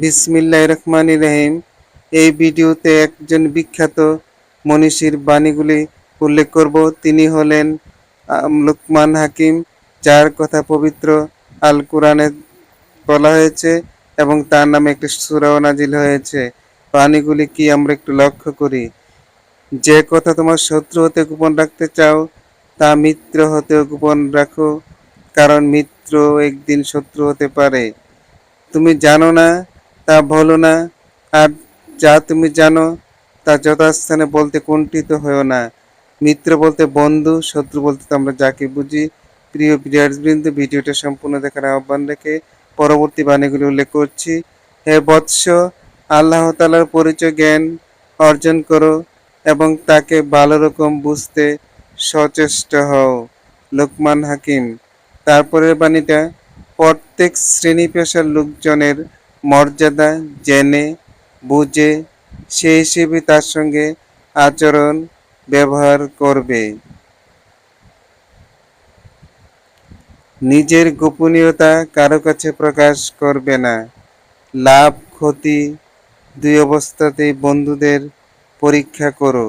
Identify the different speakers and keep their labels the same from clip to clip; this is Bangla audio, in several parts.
Speaker 1: বিসমিল্লাহ রহমান রহিম। এই ভিডিওতে একজন বিখ্যাত মনীষীর বাণীগুলি উল্লেখ করব। তিনি হলেন লুকমান হাকিম, যার কথা পবিত্র আল কোরআনে বলা হয়েছে এবং তার নামে একটি সুরাও নাজিল হয়েছে। বাণীগুলি কি আমরা একটু লক্ষ্য করি? যে কথা তোমার শত্রু হতে গোপন রাখতে চাও, তা মিত্র হতেও গোপন রাখো, কারণ মিত্র একদিন শত্রু হতে পারে। তুমি জানো না তা বলো না। আর যা তুমি জানো, তা যথাস্থানে বলতে কুণ্ঠিত হয়েও না। মিত্র বলতে বন্ধু, শত্রু বলতে তো আমরা যাকে বুঝি। প্রিয় বিদ্যার্থীবৃন্দ ভিডিওটা সম্পূর্ণ দেখার আহ্বান রেখে পরবর্তী বাণীগুলি উল্লেখ করছি। হে বৎস, আল্লাহ তালার পরিচয় জ্ঞান অর্জন করো এবং তাকে ভালো রকম বুঝতে সচেষ্ট হও, লোকমান হাকিম। তারপরের বাণীটা, প্রত্যেক শ্রেণি পেশার লোকজনের মর্যাদা, জেনে, বুঝে সেই হিসেবে তার সঙ্গে আচরণ ব্যবহার করবে। নিজের গোপনীয়তা কারও কাছে প্রকাশ করবে না। লাভ, ক্ষতি দুই অবস্থাতেই বন্ধুদের পরীক্ষা করো।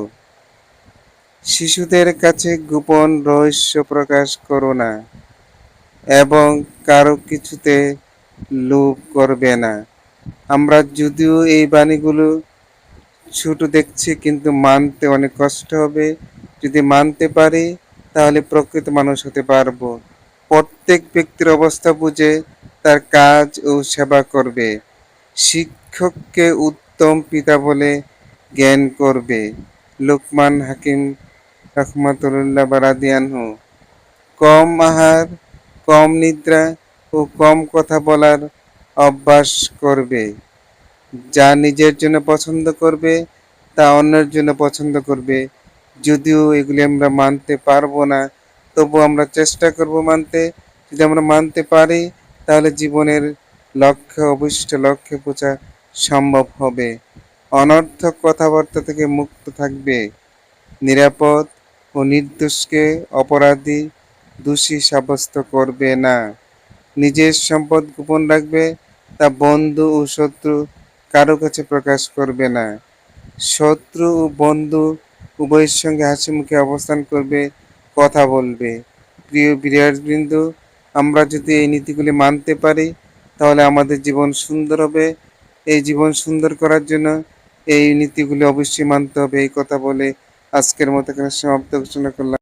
Speaker 1: শিশুদের কাছে গোপন রহস্য প্রকাশ করো না এবং কারও কিছুতে লোভ করবে না। আমরা যদিও এই বাণীগুলো ছোট দেখছি, কিন্তু মানতে অনেক কষ্ট হবে। যদি মানতে পারি, তাহলে প্রকৃত মানুষ হতে পারব। প্রত্যেক ব্যক্তির অবস্থা বুঝে তার কাজ ও সেবা করবে। শিক্ষককে উত্তম পিতা বলে জ্ঞান করবে। লোকমান হাকিম রহমাতুল্লাহ বারাদিয়ানহু কম আহার, কম নিদ্রা ও কম কথা বলার অভ্যাস করবে। যা নিজের জন্য পছন্দ করবে, তা অন্যের জন্য পছন্দ করবে। যদিও এগুলি আমরা মানতে পারব না, তবু আমরা চেষ্টা করব মানতে। যদি আমরা মানতে পারি, তাহলে জীবনের লক্ষ্য, অবশিষ্ট লক্ষ্যে পৌঁছা সম্ভব হবে। অনর্থক কথাবার্তা থেকে মুক্ত থাকবে। নিরাপদ ও নির্দোষকে অপরাধী, দোষী সাব্যস্ত করবে না। নিজের সম্পদ গোপন রাখবে, তা বন্ধু ও শত্রু কারও কাছে প্রকাশ করবে না। শত্রু ও বন্ধু উভয়ের সঙ্গে হাসি মুখে অবস্থান করবে, কথা বলবে। প্রিয় বিরাটবৃন্দ, আমরা যদি এই নীতিগুলি মানতে পারি, তাহলে আমাদের জীবন সুন্দর হবে। এই জীবন সুন্দর করার জন্য এই নীতিগুলি অবশ্যই মানতে হবে। এই কথা বলে আজকের মতো এখানে সমাপ্ত ঘোষণা করলাম।